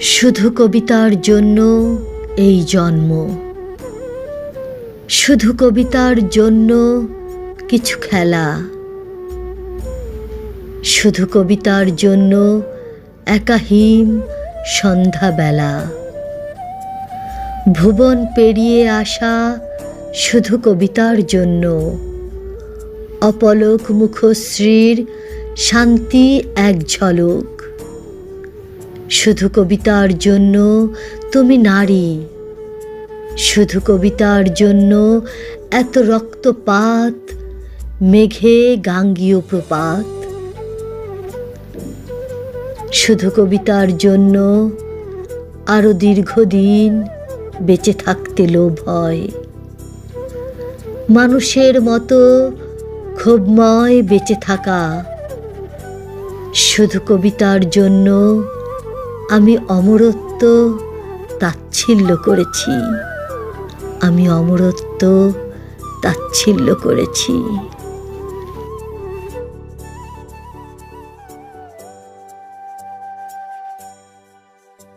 শুধু কবিতার জন্য এই জন্ম। শুধু কবিতার জন্য কিছু খেলা। শুধু কবিতার জন্য একাহীন সন্ধ্যাবেলা। ভুবন পেরিয়ে আসা শুধু কবিতার জন্য। অপলক মুখশ্রীর শান্তি এক ঝলক। শুধু কবিতার জন্য তুমি নারী। শুধু কবিতার জন্য এত রক্তপাত, মেঘে গাঙ্গীয় প্রপাত। শুধু কবিতার জন্য আরও দীর্ঘদিন বেঁচে থাকতে লোভ হয়। মানুষের মতো ক্ষোভময় বেঁচে থাকা। শুধু কবিতার জন্য আমি অমরত্ব তাচ্ছিল্য করেছি। আমি অমরত্ব তাচ্ছিল্য করেছি।